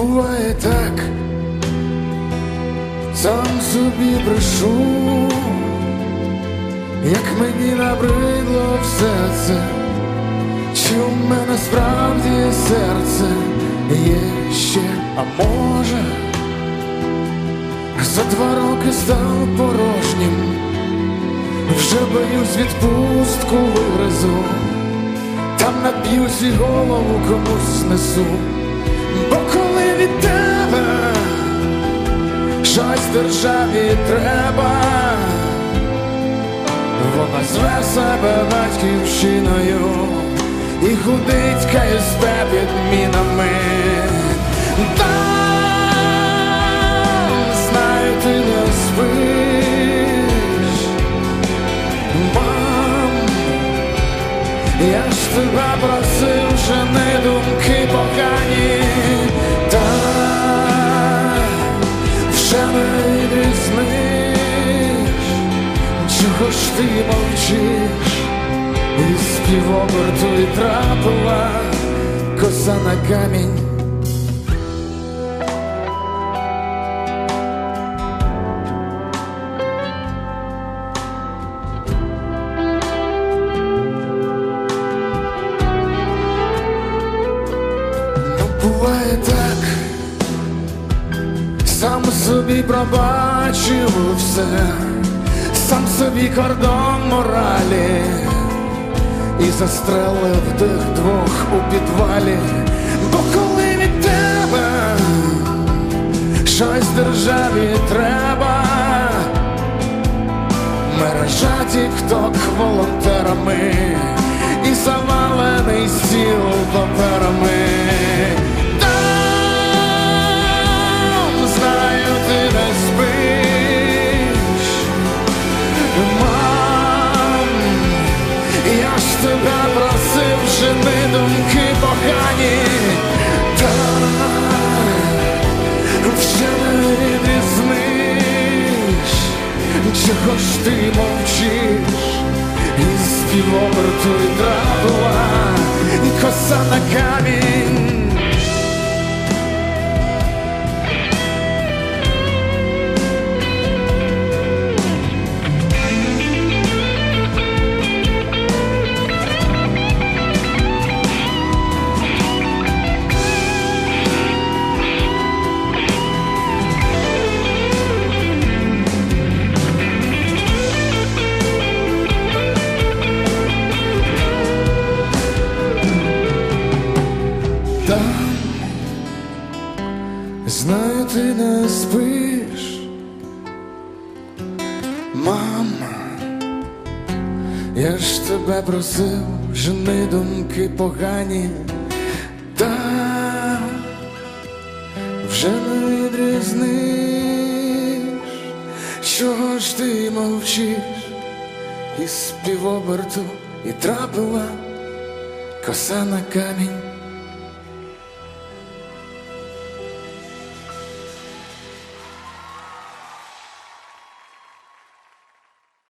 буває так, сам собі брешу, як мені набридло все це, чи у мене справді серце є ще, а може, за два роки став порожнім, вже боюсь відпустку вигризу, там наб'юсь і голову комусь несу. Державі треба, вона зве себе батьківщиною і гудить КСБ під мінами. Там, знаю, ти не спиш, мам, я ж тебе просив, думки чого ж ти мовчиш, і співоберту і трапила коса на камінь. Ну, буває так, сам собі пробачив все, Сам собі кордон моралі і застрелив тих двох у підвалі, бо коли від тебе щось державі треба, мережа тік-ток волонтерами і завалений стіл паперами. Ти мовчиш, і співоберту і трапила, і коса на камінь. Там, знаю, ти не спиш, мама, я ж тебе просив, жени думки погані, та вже не відрізниш, чого ж ти мовчиш, і співоберту, і трапила коса на камінь.